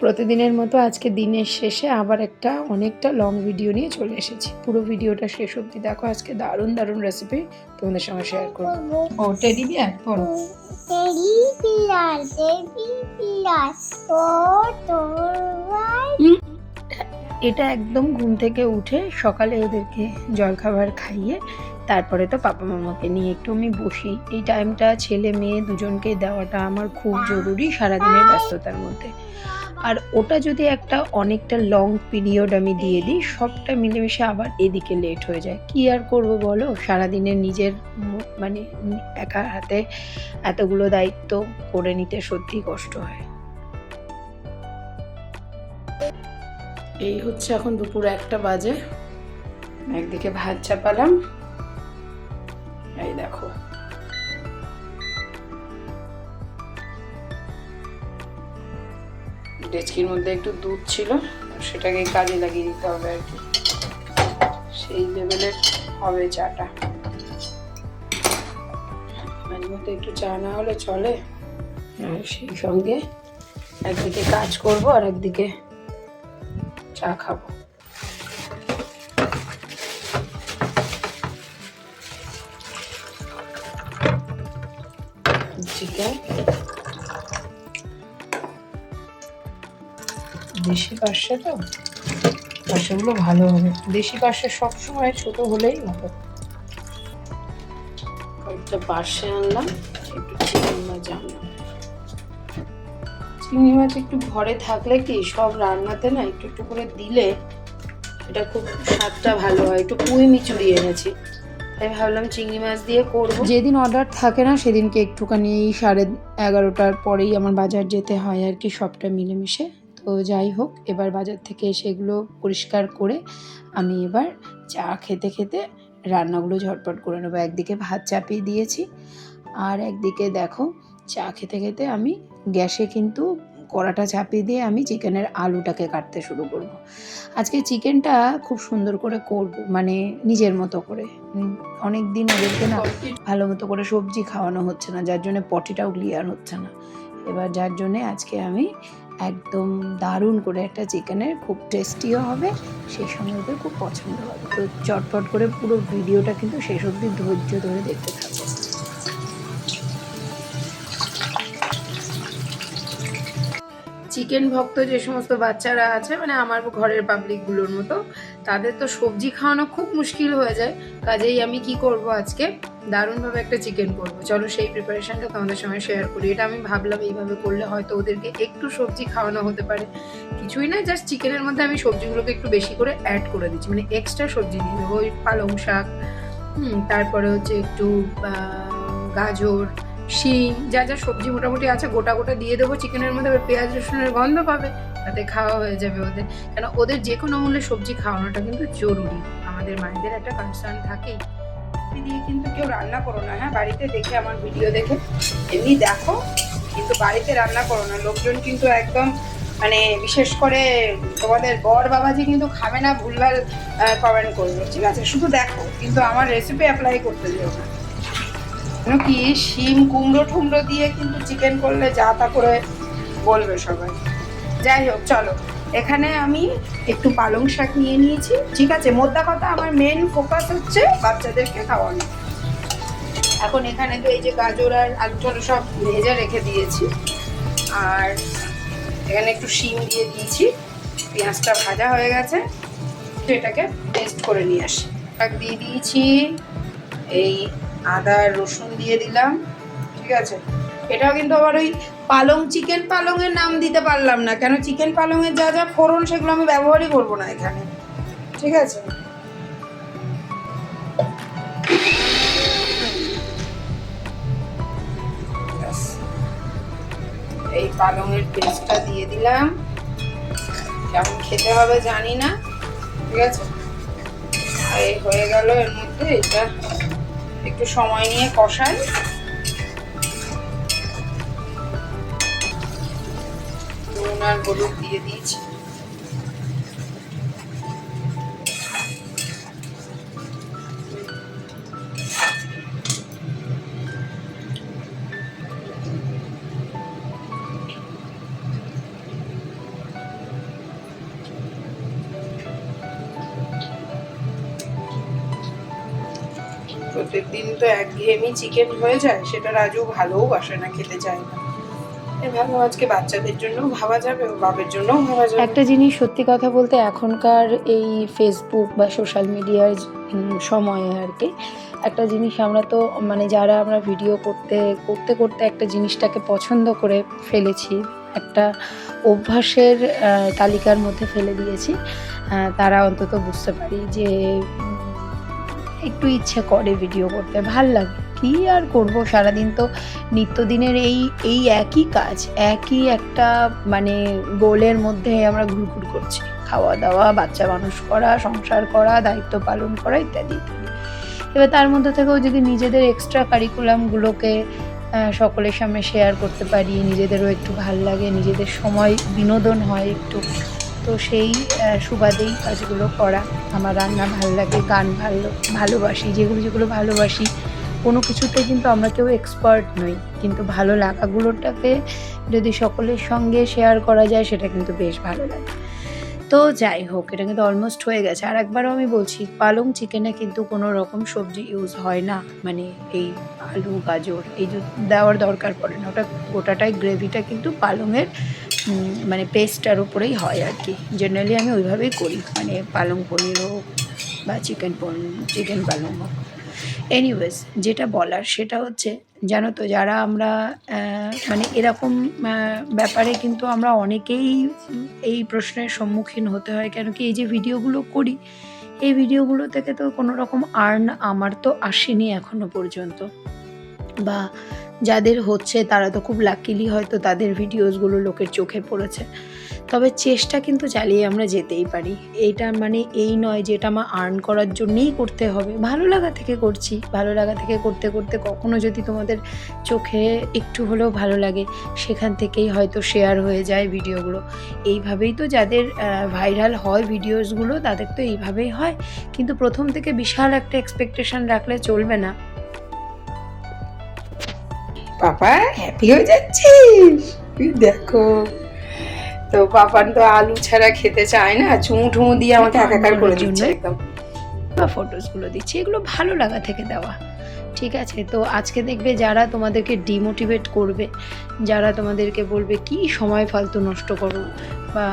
প্রতিদিনের মতো আজকে দিনের শেষে আবার একটা অনেকটা লং ভিডিও নিয়ে চলে এসেছি। পুরো ভিডিওটা শেষ অবধি দেখো আজকে দারুণ দারুণ রেসিপি তোমাদের সঙ্গে শেয়ার করব। ও টেডি বিয়ার পড়ো ও এটা একদম ঘুম থেকে উঠে সকালে ওদেরকে জলখাবার খাইয়ে তারপরে তো পাপা মামাকে নিয়ে একটু আমি বসি। এই টাইমটা ছেলে মেয়ে দুজনকে দেওয়াটা আমার খুব জরুরি সারাদিনের ব্যস্ততার মধ্যে। আর ওটা যদি একটা অনেকটা লং পিরিয়ড আমি দিয়ে দিই, সবটা মিলেমিশে আবার এদিকে লেট হয়ে যায়। কি আর করব বলো? সারাদিনের নিজের মানে একা হাতে এতগুলো দায়িত্ব করে নিতে সত্যি কষ্ট হয়। এই হচ্ছে এখন দুপুর একটা বাজে। একদিকে ভাত চাপালাম। এই দেখো। ডেচকির মধ্যে একটু দুধ ছিল, সেটাকে কাজে লাগিয়ে দিতে হবে আর কি। সেই লেভেলের হবে চাটা। মাঝে মধ্যে একটু চা না হলে চলে। আর সেই সঙ্গে একদিকে কাজ করব আর একদিকে চা খাব। চিকেন দেশি পার্শে তো? পার্শেগুলো ভালো হবে। দেশি পার্শে সবসময় ছোট হলেই ভালো কয়েকটা পার্শে আনলাম একটু চিংড়ি মাছ আনলাম চিংড়ি মাছ একটু ঘরে থাকলে কি সব রান্নাতে না একটু একটু করে দিলে এটা খুব স্বাদটা ভালো হয়। একটু পুঁই মিচুরি এনেছি। তাই ভাবলাম চিংড়ি মাছ দিয়ে করব। যেদিন অর্ডার থাকে না সেদিনকে একটুখানি সাড়ে এগারোটার পরেই আমার বাজার যেতে হয় আর কি সবটা মিলেমিশে। তো যাই হোক, এবার বাজার থেকে সেগুলো পরিষ্কার করে আমি এবার চা খেতে খেতে রান্নাগুলো ঝটপট করে নেব। একদিকে ভাত চাপিয়ে দিয়েছি আর একদিকে দেখো, চা খেতে খেতে আমি গ্যাসে কিন্তু কড়াটা চাপিয়ে দিয়ে আমি চিকেনের আলুটাকে কাটতে শুরু করব। আজকে চিকেনটা খুব সুন্দর করে করব মানে নিজের মতো করে। অনেক দিন ওদেরকে না ভালো মতো করে সবজি খাওয়ানো হচ্ছে না, যার জন্য পটিটাও ক্লিয়ার হচ্ছে না। এবার যার জন্যে আজকে আমি একদম দারুণ করে একটা চিকেনের খুব টেস্টিও হবে সেই সঙ্গে ওদের খুব পছন্দ হবে। তো চটপট করে পুরো ভিডিওটা কিন্তু শেষ অবধি ধৈর্য ধরে দেখতে থাকব চিকেন ভক্ত যে সমস্ত বাচ্চারা আছে মানে আমার ঘরের পাবলিকগুলোর মতো তাদের তো সবজি খাওয়ানো খুব মুশকিল হয়ে যায়। কাজেই আমি কি করব আজকে? দারুণভাবে একটা চিকেন করব। চলো সেই প্রিপারেশানটা তোমাদের সঙ্গে শেয়ার করি। এটা আমি ভাবলাম এইভাবে করলে হয়তো ওদেরকে একটু সবজি খাওয়ানো হতে পারে। কিছুই না জাস্ট চিকেনের মধ্যে আমি সবজিগুলোকে একটু বেশি করে অ্যাড করে দিচ্ছি। মানে এক্সট্রা সবজি দিয়ে দেবো। ওই পালং শাক, হুম, তারপরে হচ্ছে একটু গাজর শিম যা যা সবজি মোটামুটি আছে, গোটা গোটা দিয়ে দেবো চিকেনের মধ্যে পেঁয়াজ, রসুনের গন্ধ পাবে, তাতে খাওয়া হয়ে যাবে ওদের। কেন ওদের যে কোনো মূল্যে সবজি খাওয়ানোটা কিন্তু জরুরি। আমাদের মায়েদের একটা কনসার্ন থাকেই। দিয়ে কিন্তু কেউ রান্না করো না হ্যাঁ? বাড়িতে দেখে, আমার ভিডিও দেখে। এমনি দেখো, কিন্তু বাড়িতে রান্না করো না। লোকজন কিন্তু একদম মানে বিশেষ করে তোমাদের বর বাবাজি কিন্তু খাবে না, ভুলভাল কমেন্ট করবে। ঠিক আছে? শুধু দেখো, কিন্তু আমার রেসিপি অ্যাপ্লাই করতে যেও না। কেন কি শিম কুমড়ো টুমড়ো দিয়ে কিন্তু চিকেন করলে যা তা করে বলবে সবাই। যাই হোক, চলো। এখানে আমি একটু পালং শাক নিয়ে নিয়েছি। ঠিক আছে, মোদ্দা কথা, আমার মেন ফোকাস হচ্ছে বাচ্চাদেরকে খাওয়ানো। এখন এখানে তো এই যে গাজর আর আলু সব ভেজে রেখে দিয়েছি। আর এখানে একটু শিম দিয়ে দিয়েছি। পেঁয়াজটা ভাজা হয়ে গেছে। এটাকে পেস্ট করে নিয়ে আসি। শাক দিয়ে দিয়েছি। এই আদা, রসুন দিয়ে দিলাম, ঠিক আছে? এটাও কিন্তু আবার ওই পালং, চিকেন পালংয়ের নাম দিতে পারলাম না। কেন চিকেন পালংয়ের যা যা ফোড়ন, সেগুলো আমি ব্যবহারই করব না এখানে। ঠিক আছে। এই পালংয়ের পেস্টটা দিয়ে দিলাম। কেমন খেতে হবে জানি না। ঠিক আছে? এই হয়ে গেল এর মধ্যে এটা। একটু সময় নিয়ে কষান। নুন আর হলুদ দিয়ে দিয়েছি। প্রত্যেকদিন তো একঘেয়েমি চিকেন হয়ে যায়, সেটা রাজু ভালোও বাসে না, খেতে চায় না। ভাবলাম আজকে বাচ্চাদের জন্য ভাবা যাবে জন্যও ভাবা যাবে। একটা জিনিস সত্যি কথা বলতে, এখনকার এই ফেসবুক বা সোশ্যাল মিডিয়ার সময়ে আর কি, একটা জিনিস আমরা তো মানে যারা আমরা ভিডিও করতে করতে করতে একটা জিনিসটাকে পছন্দ করে ফেলেছি, একটা অভ্যাসের তালিকার মধ্যে ফেলে দিয়েছি তারা অন্তত বুঝতে পারি যে একটু ইচ্ছে করে ভিডিও করতে। ভালো লাগে। কি আর করব? সারাদিন তো নিত্যদিনের এই এই একই কাজ, একই একটা মানে গোলের মধ্যে আমরা ঘুরঘুর করছি। খাওয়া দাওয়া, বাচ্চা মানুষ করা, সংসার করা, দায়িত্ব পালন করা ইত্যাদি। ইত্যাদি এবার তার মধ্যে থেকেও যদি নিজেদের এক্সট্রা কারিকুলামগুলোকে সকলের সামনে শেয়ার করতে পারি, নিজেদেরও একটু ভালো লাগে, নিজেদের সময় বিনোদন হয় একটু। তো সেই সুবাদেই কাজগুলো করা। আমার রান্না ভালো লাগে, গান ভালো, ভালোবাসি, যেগুলো যেগুলো ভালোবাসি। কোনো কিছুতে কিন্তু আমরা কেউ এক্সপার্ট নই। কিন্তু ভালো লাগাগুলোটাকে যদি সকলের সঙ্গে শেয়ার করা যায়, সেটা কিন্তু বেশ ভালো লাগে। তো যাই হোক, এটা কিন্তু অলমোস্ট হয়ে গেছে। আর একবারও আমি বলছি, পালং চিকেনে কিন্তু কোনো রকম সবজি ইউজ হয় না। মানে এই আলু, গাজর, এই দেওয়ার দরকার পড়ে না। ওটা গোটাটাই গ্রেভিটা কিন্তু পালংয়ের মানে পেস্টটার উপরেই হয় আর কি। জেনারেলি আমি ওইভাবেই করি মানে পালং পনির হোক বা চিকেন পনির চিকেন পালং হোক। এনিওয়েজ যেটা বলার সেটা হচ্ছে, জানো তো যারা আমরা মানে এরকম ব্যাপারে কিন্তু আমরা অনেকেই এই প্রশ্নের সম্মুখীন হতে হয়, কেন কি এই যে ভিডিওগুলো করি, এই ভিডিওগুলো থেকে তো কোনো রকম আর্ন আমার তো আসেনি এখনও পর্যন্ত। বা যাদের হচ্ছে, তারা তো খুব লাকিলি হয়তো তাদের ভিডিওসগুলো লোকের চোখে পড়েছে। তবে চেষ্টা কিন্তু চালিয়ে আমরা যেতেই পারি। এইটা মানে এই নয় যে এটা আমার আর্ন করার জন্যেই করতে হবে। ভালো লাগা থেকে করছি। ভালো লাগা থেকে করতে করতে কখনো যদি তোমাদের চোখে একটু হলেও ভালো লাগে, সেখান থেকেই হয়তো শেয়ার হয়ে যায় ভিডিওগুলো এইভাবেই তো যাদের ভাইরাল হয় ভিডিওসগুলো তাদের তো এইভাবেই হয়। কিন্তু প্রথম থেকে বিশাল একটা এক্সপেকটেশন রাখলে চলবে না। পাপা হ্যাপি হয়ে যাচ্ছিস? দেখো। তো পাপান তো আলু ছাড়া খেতে চায় না চুমু ঠুমু দিয়ে আমাকে একাকার করে দিচ্ছে একদম। বা ফটোসগুলো দিচ্ছি। এগুলো ভালো লাগা থেকে দেওয়া। ঠিক আছে তো আজকে দেখবে যারা তোমাদেরকে ডিমোটিভেট করবে যারা তোমাদেরকে বলবে কি সময় ফালতু নষ্ট করো? বা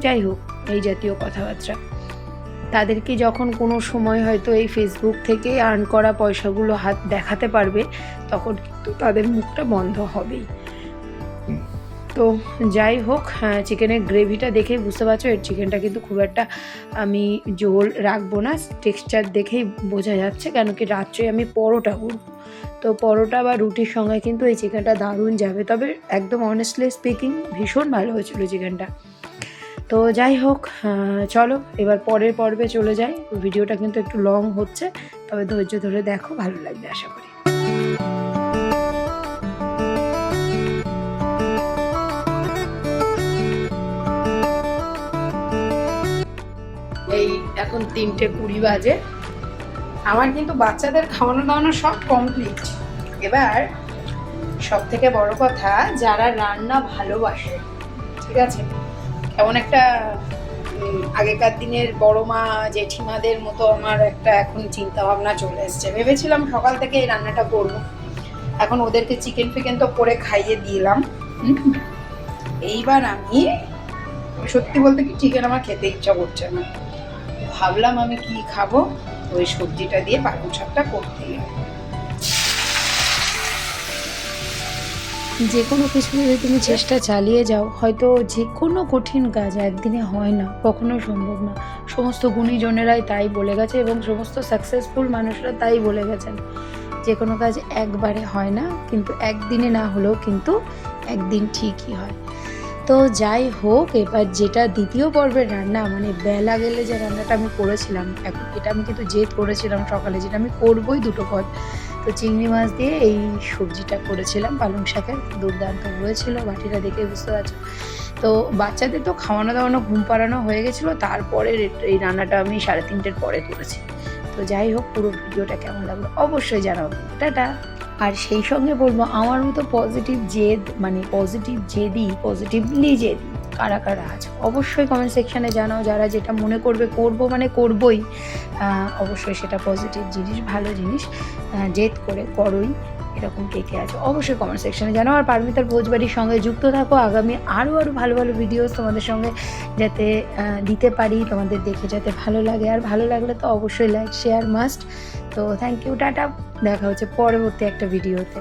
যাই হোক এই জাতীয় কথাবার্তা। তাদেরকে যখন কোনো সময় হয়তো এই ফেসবুক থেকে আর্ন করা পয়সাগুলো হাত দেখাতে পারবে, তখন কিন্তু তাদের মুখটা বন্ধ হবেই। তো যাই হোক চিকেনের গ্রেভিটা দেখেই বুঝতে পারছ, এর চিকেনটা কিন্তু খুব একটা আমি জোল রাখব না। টেক্সচার দেখেই বোঝা যাচ্ছে কেন কি রাত্রে আমি পরোটা করব। তো পরোটা বা রুটির সঙ্গে কিন্তু এই চিকেনটা দারুণ যাবে। তবে একদম অনেস্টলি স্পিকিং ভীষণ ভালো হয়েছিল চিকেনটা তো যাই হোক চলো, এবার পরের পর্বে চলে যাই। ভিডিওটা কিন্তু একটু লং হচ্ছে, তবে ধৈর্য ধরে দেখো, ভালো লাগবে আশা করি। এই এখন তিনটে কুড়ি বাজে। আমার কিন্তু বাচ্চাদের খাওয়ানো দাওয়ানো সব কমপ্লিট এবার সব থেকে বড় কথা, যারা রান্না ভালোবাসে, ঠিক আছে? কেমন একটা আগেকার দিনের বড় মা, জেঠিমাদের মতো আমার একটা এখন চিন্তা ভাবনা চলে এসছে। ভেবেছিলাম সকাল থেকে এই রান্নাটা করব। এখন ওদেরকে চিকেন ফিকেন তো করে খাইয়ে দিলাম। এইবার আমি, সত্যি বলতে কি চিকেন আমার খেতে ইচ্ছা করছে না। ভাবলাম আমি কি খাব? ওই সবজিটা দিয়ে পালং শাকটা করতেই যে কোনো কিছু যদি তুমি চেষ্টা চালিয়ে যাও, হয়তো যে কোনো কঠিন কাজ একদিনে হয় না, কখনো সম্ভব না। সমস্ত গুণীজনেরাই তাই বলে গেছে এবং সমস্ত সাকসেসফুল মানুষরা তাই বলে গেছেন। যে কোনো কাজ একবারে হয় না, কিন্তু একদিনে না হলেও কিন্তু একদিন ঠিকই হয়। তো যাই হোক, এবার যেটা দ্বিতীয় পর্বের রান্না মানে বেলা গেলে যে রান্নাটা আমি করেছিলাম এখন এটা আমি কিন্তু জেদ করেছিলাম সকালে, যেটা আমি করবই দুটো পদ। তো চিংড়ি মাছ দিয়ে এই সবজিটা করেছিলাম, পালং শাকের দুর্দান্ত হয়েছিল, বাটিটা দেখে বুঝতে পারছ। তো বাচ্চাদের তো খাওয়ানো দাওয়ানো, ঘুম পাড়ানো হয়ে গেছিল, তারপরে এই রান্নাটা আমি সাড়ে তিনটের পরে করেছি। তো যাই হোক, পুরো ভিডিওটা কেমন লাগল অবশ্যই জানাব টাটা! আর সেই সঙ্গে বলব, আমার মতো পজিটিভ জেদ মানে পজিটিভ জেদি পজিটিভলি জেদি কারা কারা আছে? অবশ্যই কমেন্ট সেকশানে জানাও, যারা যেটা মনে করবে করব মানে করবই। অবশ্যই সেটা পজিটিভ জিনিস, ভালো জিনিস জেদ করে করোই। এরকম কে কে আছে, অবশ্যই কমেন্ট সেকশনে জানাও। আর পারমিতার ভোজবাড়ির সঙ্গে যুক্ত থাকো, আগামী আরও আরও ভালো ভালো ভিডিওস তোমাদের সঙ্গে যাতে দিতে পারি, তোমাদের দেখে যাতে ভালো লাগে। আর ভালো লাগলে তো অবশ্যই লাইক শেয়ার মাস্ট তো থ্যাংক ইউ টাটা। দেখা হচ্ছে পরবর্তী একটা ভিডিওতে